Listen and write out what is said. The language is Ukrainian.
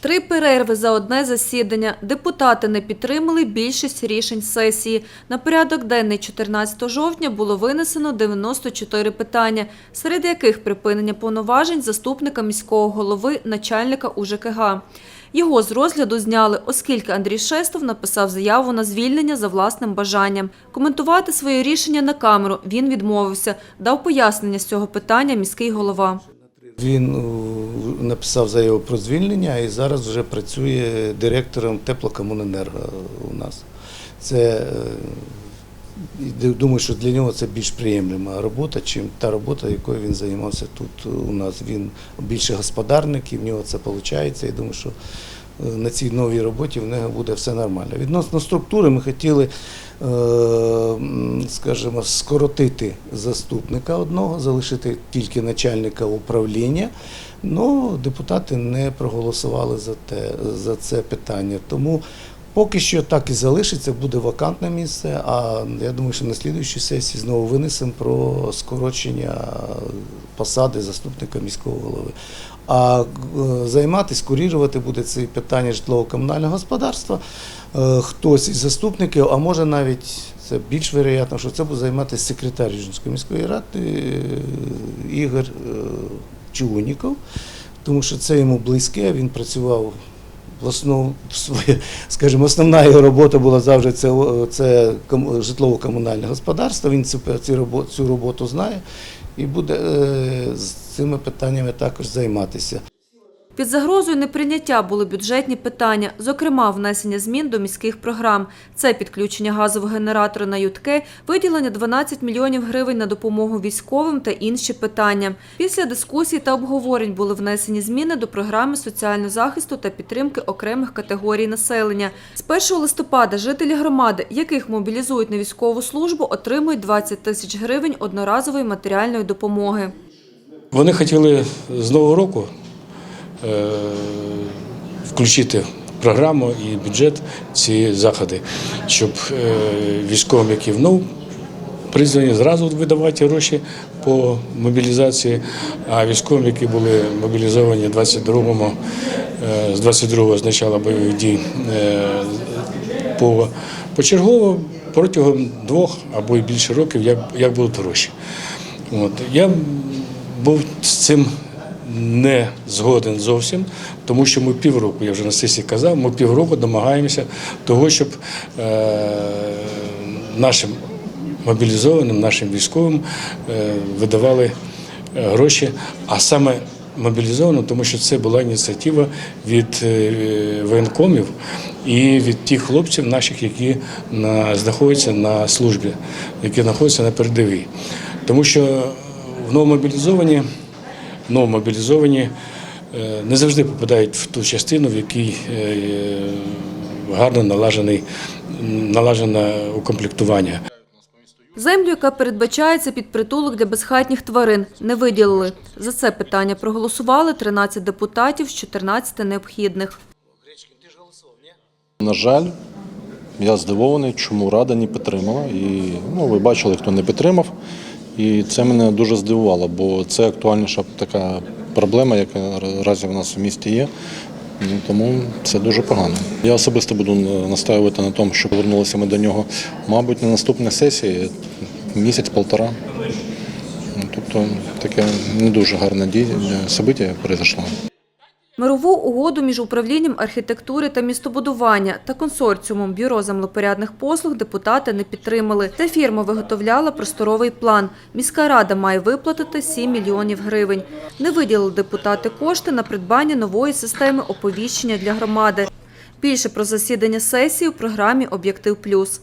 Три перерви за одне засідання. Депутати не підтримали більшість рішень сесії. На порядок денний 14 жовтня було винесено 94 питання, серед яких припинення повноважень заступника міського голови, начальника УЖКГ. Його з розгляду зняли, оскільки Андрій Шестов написав заяву на звільнення за власним бажанням. Коментувати своє рішення на камеру він відмовився, дав пояснення з цього питання міський голова. Він е, написав заяву про звільнення і зараз вже працює директором теплокомуненерго у нас. Це е, думаю, що для нього це більш приємлива робота, чим та робота, якою він займався тут у нас. Він більше господарник, і в нього це виходить. Я думаю, що на цій новій роботі в нього буде все нормально. Відносно структури ми хотіли, е, скажімо, скоротити заступника одного, залишити тільки начальника управління. Ну, депутати не проголосували за, те, за це питання. Тому поки що так і залишиться, буде вакантне місце. А я думаю, що на слідуючій сесії знову винесемо про скорочення посади заступника міського голови. А е, займатися, курірувати буде це питання житлово-комунального господарства. Е, Хтось із заступників, а може навіть це більш вероятно, що це буде займатися секретар Южинської міської ради е, Ігор Чугуніков, тому що це йому близьке, він працював основ, скажімо, основна його робота була завжди це, це житлово-комунальне господарство. Він цю, цю, роботу, знає і буде е, з цими питаннями також займатися. Під загрозою неприйняття були бюджетні питання, зокрема внесення змін до міських програм. Це підключення газового генератора на ютке, виділення 12 мільйонів гривень на допомогу військовим та інші питання. Після дискусій та обговорень були внесені зміни до програми соціального захисту та підтримки окремих категорій населення. З 1 листопада жителі громади, яких мобілізують на військову службу, отримують 20 тисяч гривень одноразової матеріальної допомоги. Вони хотіли з нового року включити в програму і бюджет ці заходи, щоб е, військовим, які вновь призвані, зразу видавати гроші по мобілізації, а військовим, які були мобілізовані 22-му, е, з 22-го з начала бойових дій е, по, почергово протягом двох або й більше років, як, як будуть гроші. Я був з цим не згоден зовсім, тому що ми півроку, я вже на сесії казав, ми півроку домагаємося того, щоб е, нашим мобілізованим, нашим військовим е, видавали е, гроші, а саме мобілізованим, тому що це була ініціатива від воєнкомів і від тих хлопців наших, які на, знаходяться на службі, які знаходяться на передовій. Тому що в новомобілізовані, новомобілізовані е, не завжди попадають в ту частину, в якій е, гарно налажений, налажене укомплектування. Землю, яка передбачається під притулок для безхатніх тварин, не виділили. За це питання проголосували 13 депутатів з 14 необхідних. На жаль, я здивований, чому Рада не підтримала. І ну, ви бачили, хто не підтримав. І це мене дуже здивувало, бо це актуальніша така проблема, яка наразі в нас в місті є. Ну, Тому це дуже погано. Я особисто буду настаювати на тому, що повернулися ми до нього, мабуть, на наступній сесії місяць-полтора. Ну, Тобто таке не дуже гарне дій, собиття произошло. Мирову угоду між управлінням архітектури та містобудування та консорціумом бюро землепорядних послуг депутати не підтримали. Та фірма виготовляла просторовий план. Міська рада має виплатити 7 мільйонів гривень. Не виділили депутати кошти на придбання нової системи оповіщення для громади. Більше про засідання сесії у програмі Об'єктив Плюс.